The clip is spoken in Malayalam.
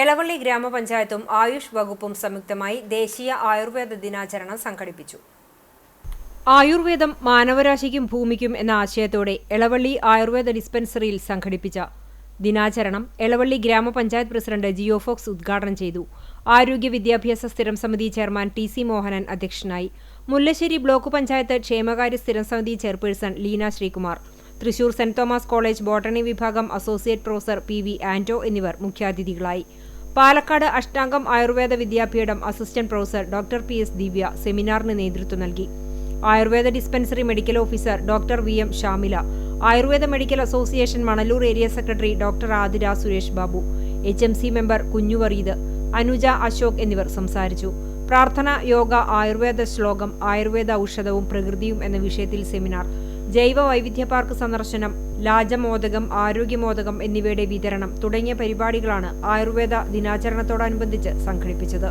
എളവള്ളി ഗ്രാമപഞ്ചായത്തും ആയുഷ് വകുപ്പും സംയുക്തമായി ദേശീയ ആയുർവേദ ദിനാചരണം സംഘടിപ്പിച്ചു. ആയുർവേദം മാനവരാശിക്കും ഭൂമിക്കും എന്ന ആശയത്തോടെ എളവള്ളി ആയുർവേദ ഡിസ്പെൻസറിയിൽ സംഘടിപ്പിച്ച ദിനാചരണം എളവള്ളി ഗ്രാമപഞ്ചായത്ത് പ്രസിഡന്റ് ജിയോഫോക്സ് ഉദ്ഘാടനം ചെയ്തു. ആരോഗ്യ വിദ്യാഭ്യാസ സ്ഥിരം സമിതി ചെയർമാൻ ടി സി മോഹനൻ അധ്യക്ഷനായി. മുല്ലശ്ശേരി ബ്ലോക്ക് പഞ്ചായത്ത് ക്ഷേമകാര്യ സ്ഥിരം സമിതി chairperson Leena Sreekumar. Thrissur saint Thomas college botany വിഭാഗം associate professor P V Anto എന്നിവർ മുഖ്യാതിഥികളായി. Palakkad Ashtangam Ayurveda Vidyapeetham assistant professor doctor P S Divya സെമിനാറിന് നേതൃത്വം നൽകി. Ayurveda dispensary medical officer doctor V M Shamila Ayurveda medical association Manalur area secretary doctor Athira Suresh Babu H M C member Kunjuvareed Anuja Ashok എന്നിവർ സംസാരിച്ചു. പ്രാർത്ഥന യോഗ ആയുർവേദ ശ്ലോകം ആയുർവേദ ഔഷധവും പ്രകൃതിയും എന്ന വിഷയത്തിൽ സെമിനാർ ജൈവ വൈവിധ്യ പാർക്ക് സന്ദർശനം ലാജമോദകം ആരോഗ്യമോദകം എന്നിവയുടെ വിതരണം തുടങ്ങിയ പരിപാടികളാണ് ആയുർവേദ ദിനാചരണത്തോടനുബന്ധിച്ച് സംഘടിപ്പിച്ചത്.